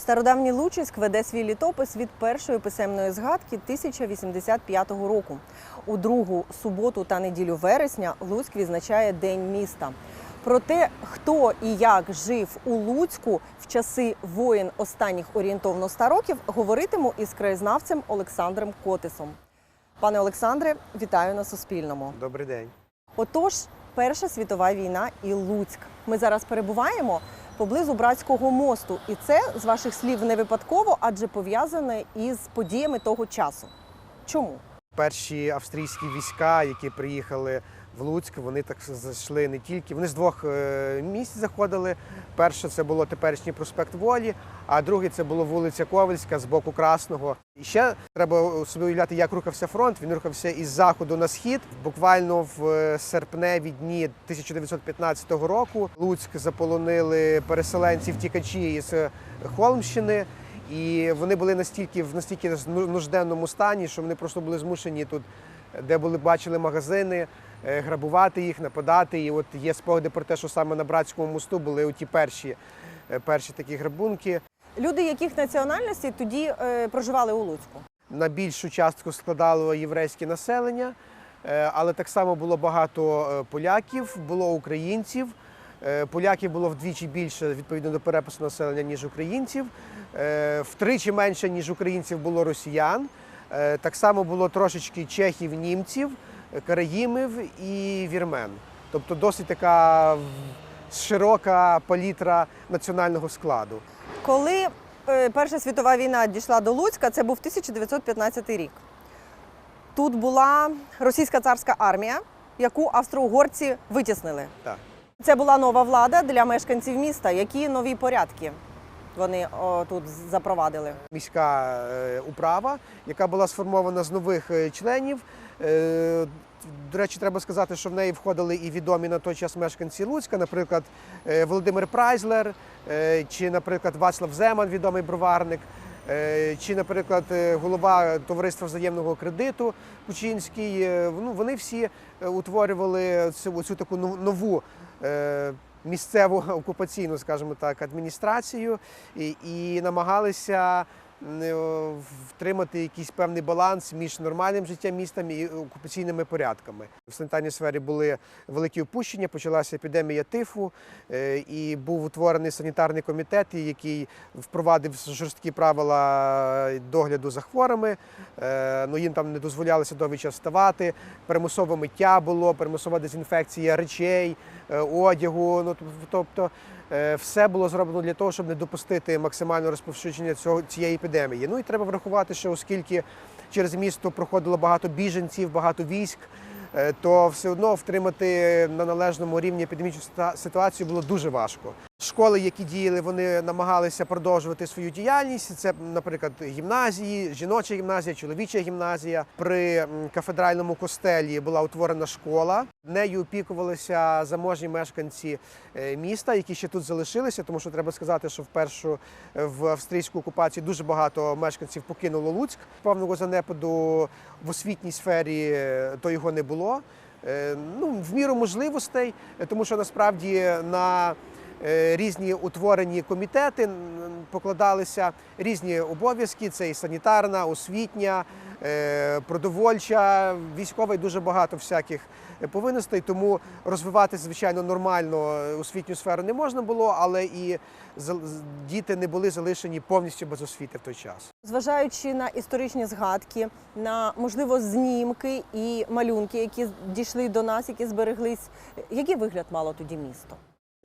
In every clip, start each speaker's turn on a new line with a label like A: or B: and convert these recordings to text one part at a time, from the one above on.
A: Стародавній Лучиськ веде свій літопис від першої писемної згадки 1085 року. У другу суботу та неділю вересня Луцьк відзначає День міста. Про те, хто і як жив у Луцьку в часи воєн останніх орієнтовно 100 років, говоритиму із краєзнавцем Олександром Котисом. Пане Олександре, вітаю на Суспільному.
B: Добрий день.
A: Отож, Перша світова війна і Луцьк. Ми зараз перебуваємо поблизу братського мосту, і це з ваших слів не випадково, адже пов'язане із подіями того часу. Чому?
B: Перші австрійські війська, які приїхали в Луцьк, вони так зайшли не тільки. Вони з двох е, місць заходили. Перше це було теперішній проспект Волі, а другий це було вулиця Ковальська з боку Красного. І ще треба собі уявляти, як рухався фронт. Він рухався із заходу на схід. Буквально в е, серпневі дні 1915 року Луцьк заполонили переселенці втікачі із е, Холмщини. І вони були настільки в настільки нужденному стані, що вони просто були змушені тут, де були бачили магазини, грабувати їх, нападати. І от є спогади про те, що саме на братському мосту були оті перші, е, перші такі грабунки.
A: Люди, яких національностей тоді е, проживали у Луцьку?
B: На більшу частку складало єврейське населення, е, але так само було багато е, поляків, було українців. Е, Поляків було вдвічі більше відповідно до перепису населення, ніж українців. Е, Втричі менше, ніж українців, було росіян. Е, Так само було трошечки чехів, німців, е, караїмів і вірмен. Тобто досить така широка палітра національного складу.
A: Коли е, Перша світова війна дійшла до Луцька, це був 1915 рік. Тут була російська царська армія, яку австро-угорці витіснили.
B: Так.
A: Це була нова влада для мешканців міста. Які нові порядки вони о, тут запровадили?
B: міська е, управа, яка була сформована з нових е, членів. Е, До речі, треба сказати, що в неї входили і відомі на той час мешканці Луцька, наприклад, е, Володимир Прайзлер, е, чи, наприклад, Вацлав Земан, відомий броварник, чи, наприклад, голова товариства взаємного кредиту Кучинський. Ну, вони всі утворювали цю, цю таку нов- нову. Місцеву окупаційну, скажімо так, адміністрацію і, і намагалися втримати якийсь певний баланс між нормальним життям міста і окупаційними порядками. В санітарній сфері були великі опущення, почалася епідемія тифу, е, і був утворений санітарний комітет, який впровадив жорсткі правила догляду за хворими. Е, Ну, їм там не дозволялося довгий вставати, примусове миття було, примусова дезінфекція речей, е, одягу. Ну, тобто е, все було зроблено для того, щоб не допустити максимального розповсюдження цього цієї епідемії. Ну і треба врахувати, що оскільки через місто проходило багато біженців, багато військ, е, то все одно втримати на належному рівні епідемічну ситуацію було дуже важко. Школи, які діяли, вони намагалися продовжувати свою діяльність. Це, наприклад, гімназії, жіноча гімназія, чоловіча гімназія. При кафедральному костелі була утворена школа. Нею опікувалися заможні мешканці е, міста, які ще тут залишилися, тому що треба сказати, що в першу е, в австрійську окупацію дуже багато мешканців покинуло Луцьк. Повного занепаду в освітній сфері е, то його не було. Ну, в міру можливостей, тому що насправді на різні утворені комітети покладалися різні обов'язки: це і санітарна, освітня, е, продовольча, військова і дуже багато всяких е, повинностей. Тому розвивати, звичайно, нормально е, освітню сферу не можна було, але і діти не були залишені повністю без освіти в той час.
A: Зважаючи на історичні згадки, на можливо знімки і малюнки, які дійшли до нас, які збереглись, який вигляд мало тоді місто?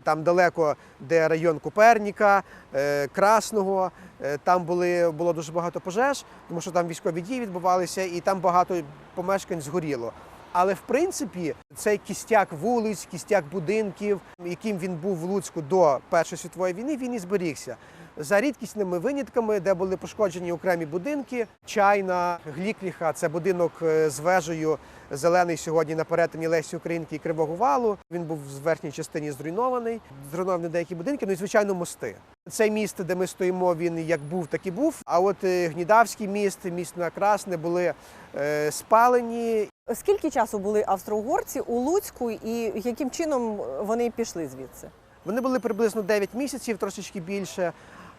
B: Там далеко, де район Коперніка, е, Красного, е, там були, було дуже багато пожеж, тому що там військові дії відбувалися, і там багато помешкань згоріло. Але в принципі цей кістяк вулиць, кістяк будинків, яким він був в Луцьку до Першої світової війни, він і зберігся. За рідкісними винятками, де були пошкоджені окремі будинки, чайна, глікліха це будинок е, з вежею зелений сьогодні на перетині Лесі Українки і Кривого Валу. Він був в верхній частині зруйнований. Зруйновані деякі будинки, ну і звичайно мости. Цей міст, де ми стоїмо, він як був, так і був. А от е, Гнідавський міст, міст на Красне були е, спалені.
A: Скільки часу були австро-угорці у Луцьку, і яким чином вони пішли звідси?
B: Вони були приблизно 9 місяців, трошечки більше.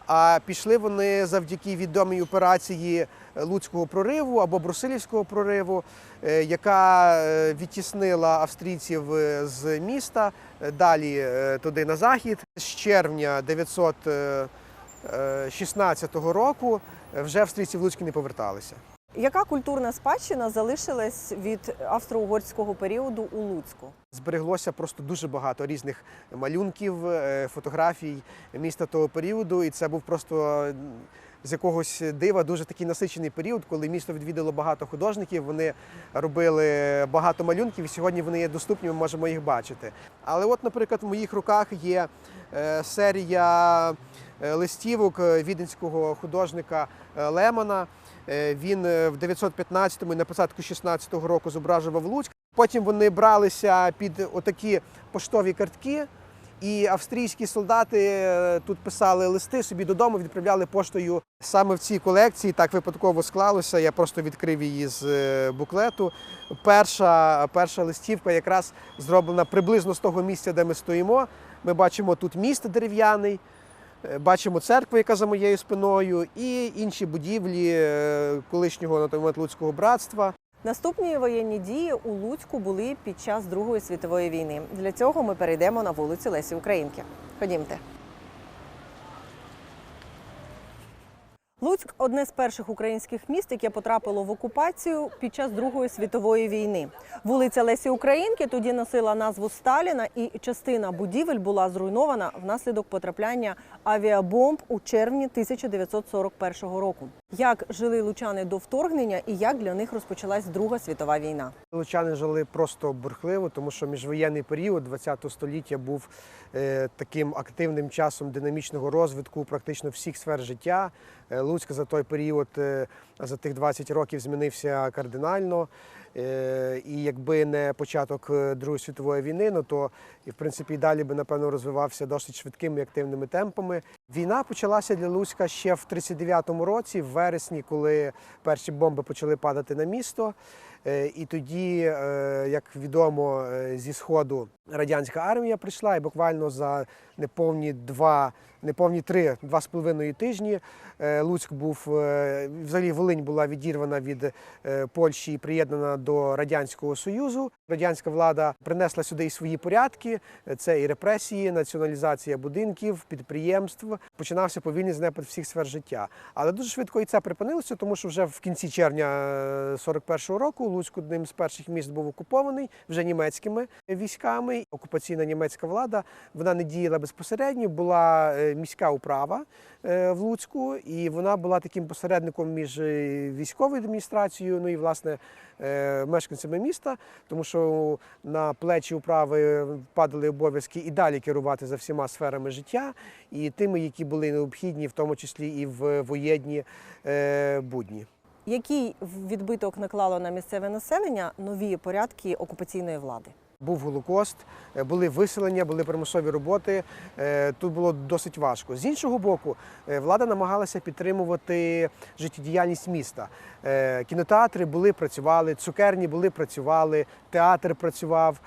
B: А пішли вони завдяки відомій операції Луцького прориву або Брусилівського прориву, е, яка е, відтіснила австрійців е, з міста е, далі е, туди на захід. З червня 916 року е, вже австрійці в Луцьк не поверталися.
A: Яка культурна спадщина залишилась від австро-угорського періоду у Луцьку?
B: Збереглося просто дуже багато різних малюнків, е, фотографій міста того періоду, і це був просто з якогось дива дуже такий насичений період, коли місто відвідало багато художників. Вони робили багато малюнків, і сьогодні вони є доступні. Ми можемо їх бачити. Але, от, наприклад, в моїх руках є е, серія е, листівок віденського художника Лемона. Е, Він е, в 915-му і на початку 16-го року зображував Луцьк. Потім вони бралися під отакі поштові картки, і австрійські солдати е, тут писали листи собі додому, відправляли поштою. Саме в цій колекції так випадково склалося. Я просто відкрив її з буклету. Перша, перша листівка якраз зроблена приблизно з того місця, де ми стоїмо. Ми бачимо тут міст дерев'яний. Е, Бачимо церкву, яка за моєю спиною, і інші будівлі е, колишнього на той момент Луцького братства.
A: Наступні воєнні дії у Луцьку були під час Другої світової війни. Для цього ми перейдемо на вулицю Лесі Українки. Ходімте. Луцьк одне з перших українських міст, яке потрапило в окупацію під час Другої світової війни. Вулиця Лесі Українки тоді носила назву Сталіна, і частина будівель була зруйнована внаслідок потрапляння авіабомб у червні 1941 року. Як жили лучани до вторгнення і як для них розпочалась Друга світова війна?
B: Лучани жили просто бурхливо, тому що міжвоєнний період ХХ століття був е, таким активним часом динамічного розвитку практично всіх сфер життя. Е, Луцьк за той період, е, за тих 20 років, змінився кардинально. Е, І якби не початок Другої світової війни, ну то і в принципі далі би напевно розвивався досить швидкими і активними темпами. Війна почалася для Луцька ще в 39-му році, в вересні, коли перші бомби почали падати на місто. І тоді, як відомо, зі сходу радянська армія прийшла, і буквально за неповні два, неповні три, два з половиною тижні е, Луцьк був е, взагалі Волинь була відірвана від е, Польщі і приєднана до радянського союзу. Радянська влада принесла сюди і свої порядки. Це і репресії, націоналізація будинків, підприємств. Починався повільний знепад всіх сфер життя. Але дуже швидко і це припинилося, тому що вже в кінці червня е, 41-го року Луцьк одним з перших міст був окупований вже німецькими військами. Окупаційна німецька влада вона не діяла безпосередньо, була е, міська управа е, в Луцьку, і вона була таким посередником між е, військовою адміністрацією, ну і власне мешканцями міста, тому що на плечі управи падали обов'язки і далі керувати за всіма сферами життя, і тими, які були необхідні, в тому числі і в воєнні будні.
A: Який відбиток наклало на місцеве населення нові порядки окупаційної влади?
B: Був голокост, е, були виселення, були примусові роботи. е, Тут було досить важко. З іншого боку, е, влада намагалася підтримувати життєдіяльність міста. Кінотеатри були, працювали, цукерні були, працювали, театр працював,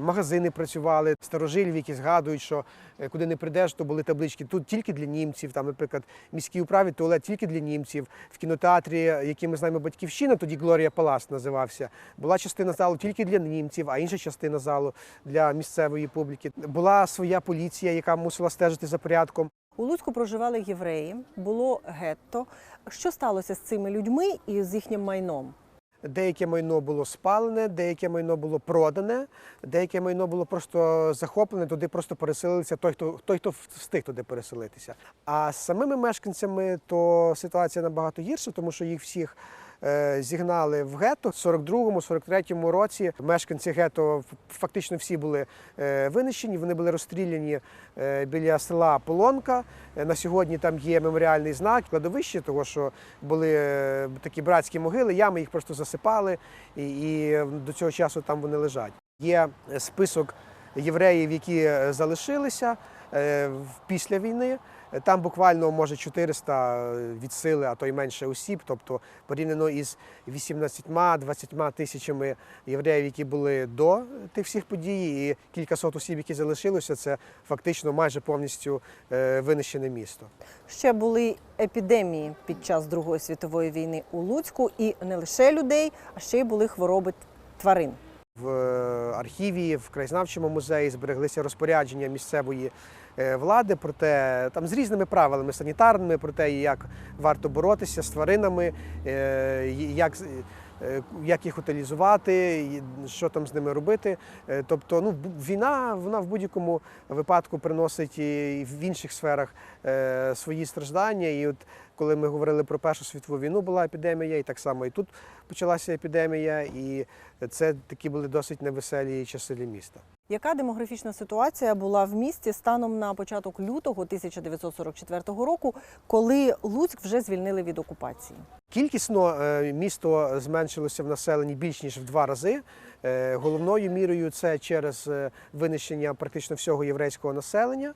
B: магазини працювали. Старожилів, які згадують, що е, куди не прийдеш, то були таблички. Тут тільки для німців. Там, наприклад, міській управі туалет тільки для німців. В кінотеатрі, який ми знаємо батьківщина, тоді Глорія Палас називався. Була частина залу тільки для німців, а інша частина залу для місцевої публіки. Була своя поліція, яка мусила стежити за порядком.
A: У Луцьку проживали євреї, було гетто. Що сталося з цими людьми і з їхнім майном?
B: Деяке майно було спалене, деяке майно було продане, деяке майно було просто захоплене, туди просто переселилися той, хто той, хто встиг туди переселитися. А з самими мешканцями то ситуація набагато гірша, тому що їх всіх. Е, Зігнали в гетто в 42-му, 43-му році. Мешканці гетто фактично всі були е, винищені. Вони були розстріляні е, біля села Полонка. На сьогодні там є меморіальний знак, кладовище, того що були такі братські могили, ями їх просто засипали, і, до цього часу там вони лежать. Є список євреїв, які залишилися після війни. Е, Там буквально може 400 від сили, а то й менше осіб. Тобто порівняно із 18-20 тисячами євреїв, які були до тих всіх подій, і кількасот осіб, які залишилися, це фактично майже повністю е, винищене місто.
A: Ще були епідемії під час Другої світової війни у Луцьку, і не лише людей, а ще й були хвороби тварин.
B: В е, архіві, в краєзнавчому музеї збереглися розпорядження місцевої е, влади про те, там з різними правилами санітарними, про те, як варто боротися з тваринами, е, як, як їх утилізувати, що там з ними робити. Тобто, ну, війна вона в будь-якому випадку приносить і в інших сферах свої страждання. І от коли ми говорили про Першу світову війну, була епідемія, і так само і тут почалася епідемія, і це такі були досить невеселі часи для міста.
A: Яка демографічна ситуація була в місті станом на початок лютого 1944 року, коли Луцьк вже звільнили від окупації?
B: Кількісно е, місто зменшилося в населенні більш ніж в два рази. Е, Головною мірою це через е, винищення практично всього єврейського населення,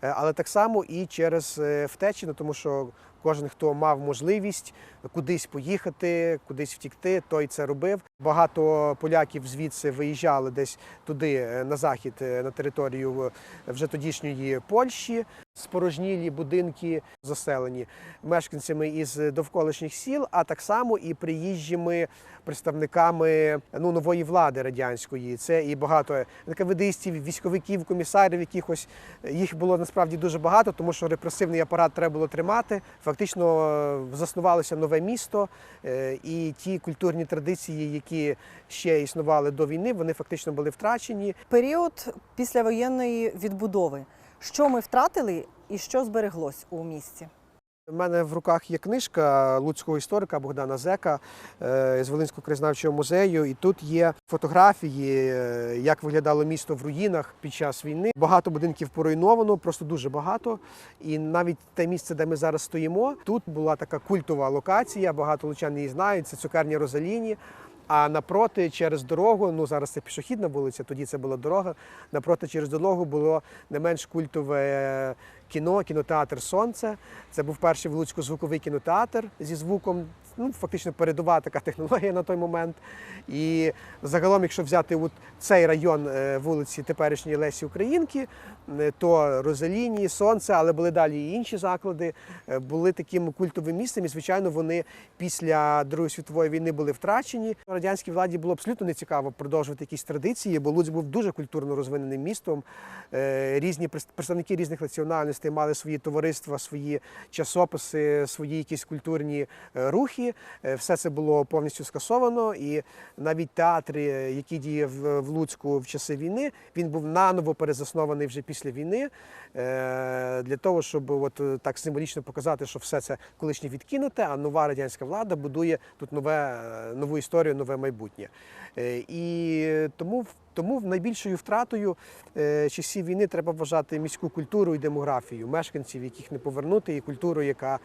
B: але так само і через втечі, ну, тому що кожен, хто мав можливість кудись поїхати, кудись втікти, той це робив. Багато поляків звідси виїжджали десь туди, е, на захід, е, на територію е, вже тодішньої Польщі. Спорожнілі будинки заселені мешканцями із довколишніх сіл, а так само і приїжджими представниками ну, нової влади радянської. Це і багато НКВДистів, військовиків, комісарів, якихось їх було насправді дуже багато, тому що репресивний апарат треба було тримати. Фактично е, заснувалося нове місто, е, і ті культурні традиції, які ще існували до війни, вони фактично були втрачені.
A: Період післявоєнної відбудови. Що ми втратили і що збереглось у місті?
B: У мене в руках є книжка луцького історика Богдана Зека е, з Волинського краєзнавчого музею. І тут є фотографії, е, як виглядало місто в руїнах під час війни. Багато будинків поруйновано, просто дуже багато. І навіть те місце, де ми зараз стоїмо, тут була така культова локація. Багато лучан її знають. Це цукерня Розаліні. А напроти через дорогу, ну зараз це пішохідна вулиця, тоді це була дорога. Напроти через дорогу було не менш культове кіно, кінотеатр Сонце. Це був перший в Луцьку звуковий кінотеатр зі звуком. Ну, фактично передова така технологія на той момент. І загалом, якщо взяти от цей район е, вулиці теперішньої Лесі Українки, е, то Розаліні, Сонце, але були далі і інші заклади, е, були таким культовим місцем. І, звичайно, вони після Другої світової війни були втрачені. Радянській владі було абсолютно не цікаво продовжувати якісь традиції, бо Луцьк був дуже культурно розвиненим містом. Різні представники різних національностей мали свої товариства, свої часописи, свої якісь культурні рухи. Е, Все це було повністю скасовано. І навіть театр, е, який діяв в в Луцьку в часи війни, він був наново перезаснований вже після війни е, для того, щоб от е, так символічно показати, що все це колишнє відкинуте, а нова радянська влада будує тут нове, е, нову історію, нове майбутнє. Е, І тому тому найбільшою втратою е, часів війни треба вважати міську культуру і демографію мешканців, яких не повернути, і культуру, яка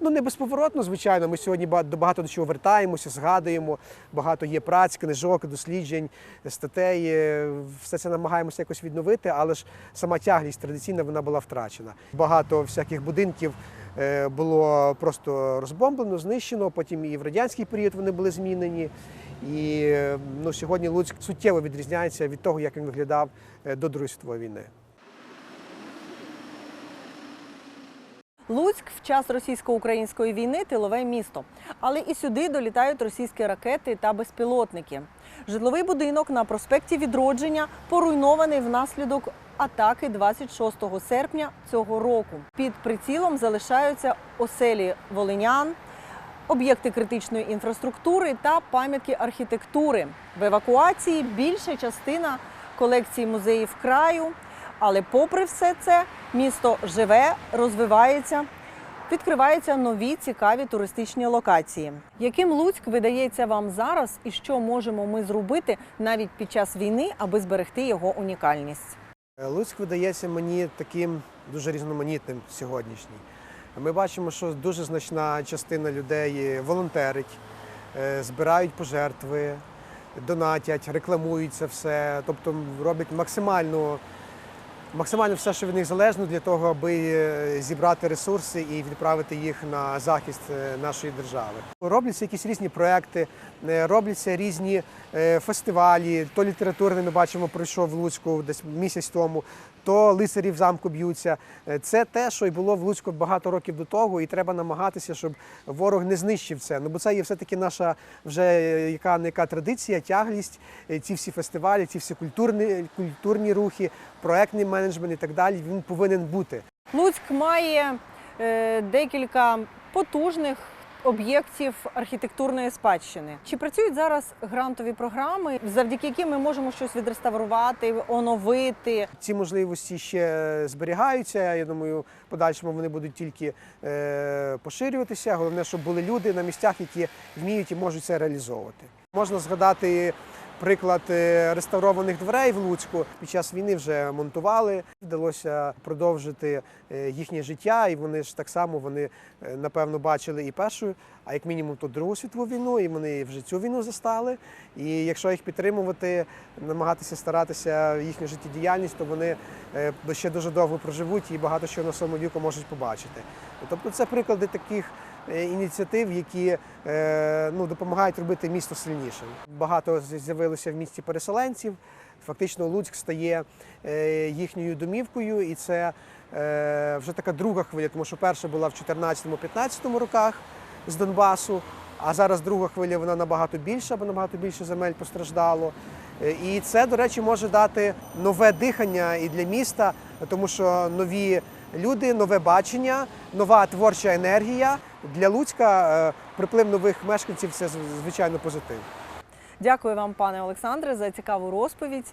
B: ну не безповоротно, звичайно. Ми сьогодні ба- до багато до чого вертаємося, згадуємо. Багато є праць, книжок, досліджень, статей. е, Все це намагаємося якось відновити, але ж сама тяглість традиційна вона була втрачена. Багато всяких будинків е, було просто розбомблено, знищено. Потім і в радянський період вони були змінені. І ну, сьогодні Луцьк суттєво відрізняється від того, як він виглядав е, до Другої світової війни.
A: Луцьк в час російсько-української війни тилове місто, але і сюди долітають російські ракети та безпілотники. Житловий будинок на проспекті Відродження поруйнований внаслідок атаки 26 серпня цього року. Під прицілом залишаються оселі волинян, об'єкти критичної інфраструктури та пам'ятки архітектури. В евакуації більша частина колекції музеїв краю. Але попри все це, місто живе, розвивається, відкриваються нові цікаві туристичні локації. Яким Луцьк видається вам зараз, і що можемо ми зробити навіть під час війни, аби зберегти його унікальність?
B: Е, Луцьк видається мені таким дуже різноманітним сьогоднішній. Ми бачимо, що дуже значна частина людей волонтерить, е, збирають пожертви, донатять, рекламують це все, тобто роблять максимально максимально все, що від них залежно, для того, аби е, зібрати ресурси і відправити їх на захист е, нашої держави. Робляться якісь різні проекти, робляться різні фестивалі. То літературний ми бачимо, пройшов в Луцьку десь місяць тому, то лицарі в замку б'ються. Е, Це те, що й було в Луцьку багато років до того, і треба намагатися, щоб ворог не знищив це. Ну бо це є все-таки наша вже е, яка не яка традиція, тяглість, е, ці всі фестивалі, ці всі культурні, культурні рухи, проектний менеджмент і так далі. Він повинен бути.
A: Луцьк має е, декілька потужних об'єктів архітектурної спадщини. Чи працюють зараз грантові програми, завдяки яким ми можемо щось відреставрувати, оновити?
B: Ці можливості ще зберігаються. Я думаю, подальшому вони будуть тільки е, поширюватися. Головне, щоб були люди на місцях, які вміють і можуть це реалізовувати. Можна згадати приклад е, реставрованих дверей в Луцьку. Під час війни вже монтували. Вдалося продовжити е, їхнє життя, і вони ж так само вони е, напевно бачили і першу, а як мінімум то Другу світову війну, і вони вже цю війну застали. І якщо їх підтримувати, намагатися старатися їхню життєдіяльність, то вони ще дуже довго проживуть і багато чого на своєму віку можуть побачити. Тобто це приклади таких ініціатив, які е, ну, допомагають робити місто сильнішим. Багато з'явилося в місті переселенців. Фактично Луцьк стає е, їхньою домівкою, і це е, вже така друга хвиля, тому що перша була в 14-15 роках з Донбасу, а зараз друга хвиля вона набагато більша, бо набагато більше земель постраждало. Е, І це, до речі, може дати нове дихання і для міста, тому що нові люди, нове бачення, нова творча енергія. Для Луцька е, приплив нових мешканців це звичайно позитив.
A: Дякую вам, пане Олександре, за цікаву розповідь.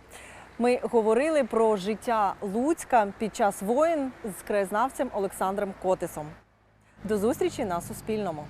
A: Ми говорили про життя Луцька під час воїн з краєзнавцем Олександром Котисом. До зустрічі на Суспільному.